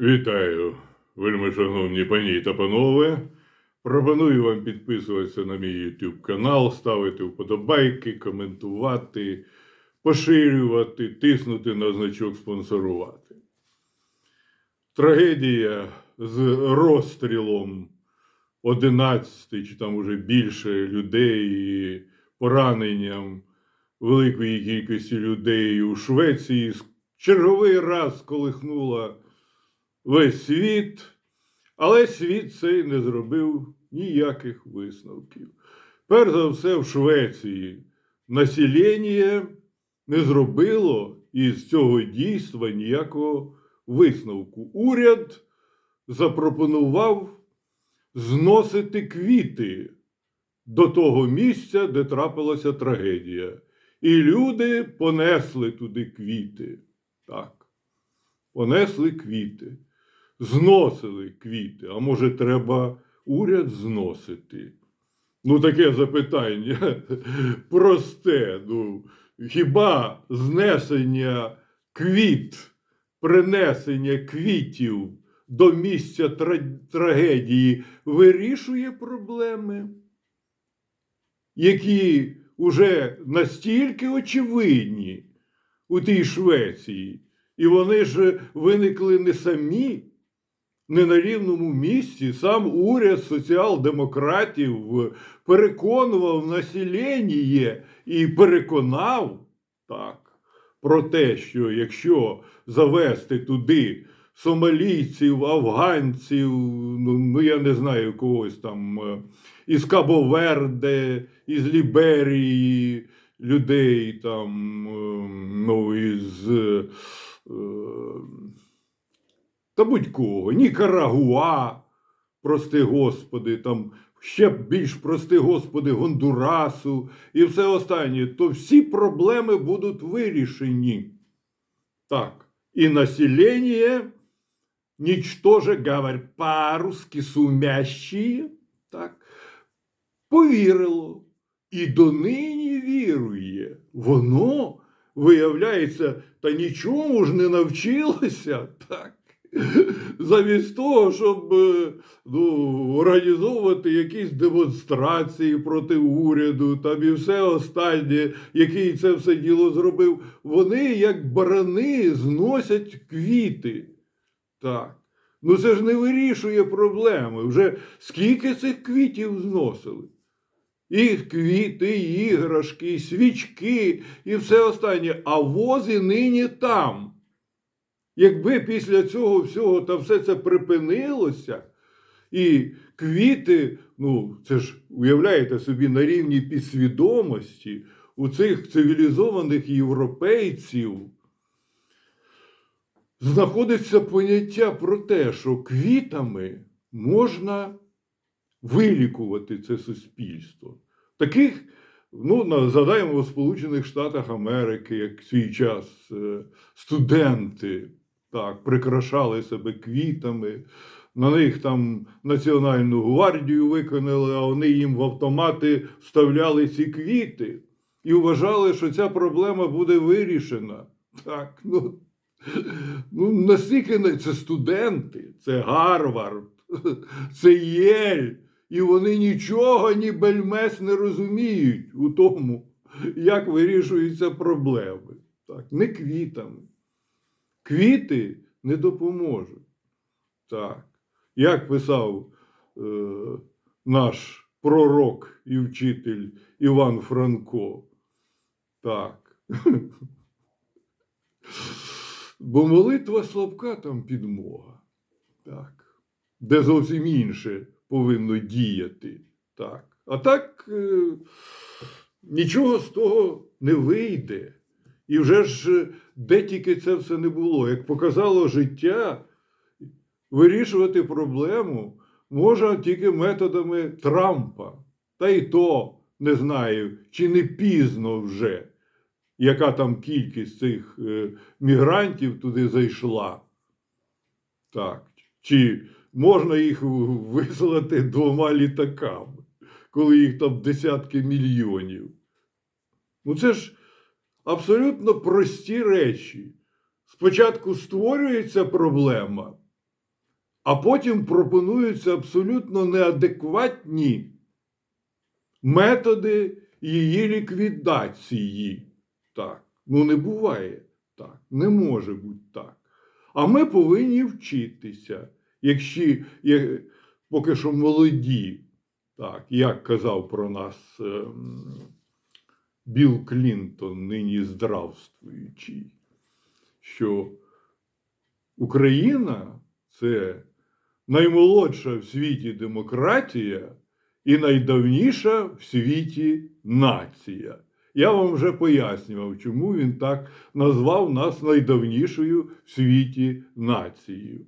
Вітаю, вельми шановні пані та панове. Пропоную вам підписуватися на мій YouTube канал, ставити вподобайки, коментувати, поширювати, тиснути на значок спонсорувати. Трагедія з розстрілом 11 чи там уже більше людей і пораненням великої кількості людей у Швеції черговий раз сколихнула весь світ, але світ цей не зробив ніяких висновків. Перш за все, в Швеції населення не зробило із цього дійства ніякого висновку. Уряд запропонував зносити квіти до того місця, де трапилася трагедія. І люди понесли туди квіти. Так, понесли квіти, зносили квіти. А може, треба уряд зносити? Ну, таке запитання просте. Ну, хіба знесення квіт, принесення квітів до місця тра- трагедії вирішує проблеми, які вже настільки очевидні у тій Швеції, і вони ж виникли не самі, не на рівному місці. Сам уряд соціал-демократів переконував населення і переконав так, про те, що якщо завести туди сомалійців, афганців, ну, ну я не знаю когось там е, із Кабо-Верде, із Ліберії, людей там, е, ну, із е, та будь-кого, Нікарагуа, прости Господи, там ще більш прости Господи, Гондурасу. І все останнє, то всі проблеми будуть вирішені. Так, і населення, ничтоже говорить по-русски сумящие, так, повірило. І донині вірує. Воно, виявляється, та нічому ж не навчилося, так. Замість того, щоб е, ну, організовувати якісь демонстрації проти уряду, там і все останнє, який це все діло зробив, вони, як барани, зносять квіти. Так. Ну це ж не вирішує проблеми. Вже скільки цих квітів зносили? І квіти, і іграшки, і свічки, і все останнє. А вози нині там. Якби після цього всього та все це припинилося, і квіти, ну, це ж уявляєте собі на рівні підсвідомості у цих цивілізованих європейців, знаходиться поняття про те, що квітами можна вилікувати це суспільство. Таких, ну, згадаємо у Сполучених Штатах Америки, як свій час е, студенти так, прикрашали себе квітами, на них там Національну гвардію виконали, а вони їм в автомати вставляли ці квіти і вважали, що ця проблема буде вирішена. Так, ну, ну настільки це студенти, це Гарвард, це Єль, і вони нічого ні бельмес не розуміють у тому, як вирішуються проблеми. Так, не квітами. Квіти не допоможуть. Так. Як писав е, наш пророк і вчитель Іван Франко. Так. Бо молитва слабка там підмога. Так. Де зовсім інше повинно діяти. Так. А так е, нічого з того не вийде. І вже ж де тільки це все не було. Як показало життя, вирішувати проблему можна тільки методами Трампа. Та й то не знаю, чи не пізно вже, яка там кількість цих е, мігрантів туди зайшла. Так. Чи можна їх вислати двома літаками, коли їх там десятки мільйонів? Ну це ж абсолютно прості речі. Спочатку створюється проблема, а потім пропонуються абсолютно неадекватні методи її ліквідації. Так, ну не буває так, не може бути так. А ми повинні вчитися, якщо є, поки що молоді, так, як казав про нас ем, Білл Клінтон, нині здравствуючий, що Україна це наймолодша в світі демократія і найдавніша в світі нація. Я вам вже пояснював, чому він так назвав нас найдавнішою в світі нацією.